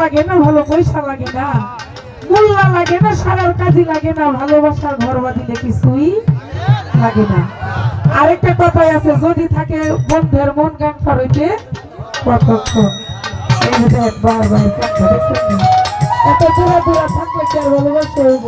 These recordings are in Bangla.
লাগে না, ভালো পয়সা লাগে না মোল্লা লাগে না, সারার কাজে লাগে না, ভালোবাসার ঘর বাঁধিলে কিছুই লাগে না। আরেকটা কথাই আছে, যদি থাকে বন্ধের মন গান হইতে কতক্ষণ? বারবার? এত দূরে দূরে থাকলে কি আর ভালোবাসা হইব?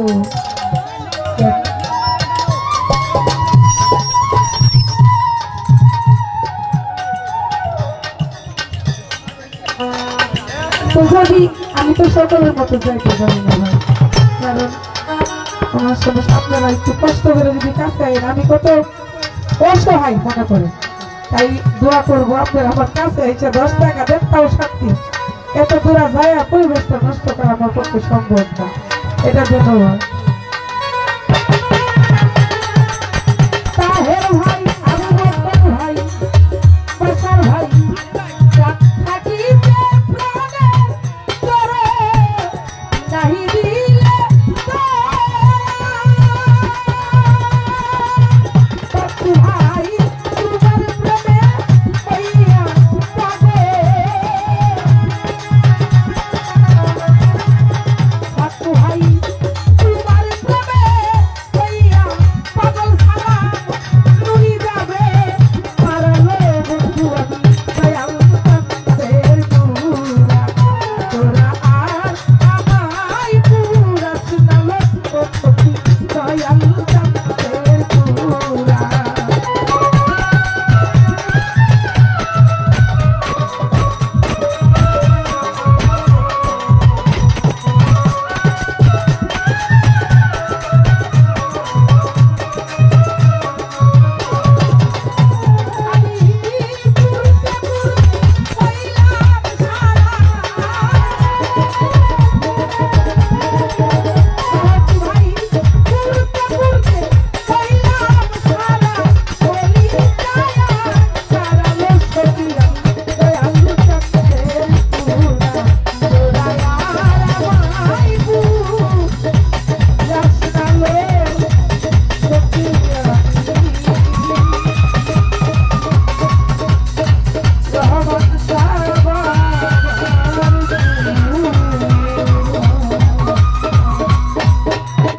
সকলের মতো পারি না ভাই। কারণ আমার আপনারা একটু কষ্ট করে যদি কাছে আইন, আমি কত অসহায় মনে করে। তাই দোয়া করব আপনারা আমার কাছে এসে দশ টাকা দেন, তাও শান্তি। এত দূরা যায় পরিবেশটা নষ্ট করা আমার পক্ষে সম্ভব না। এটা জন্য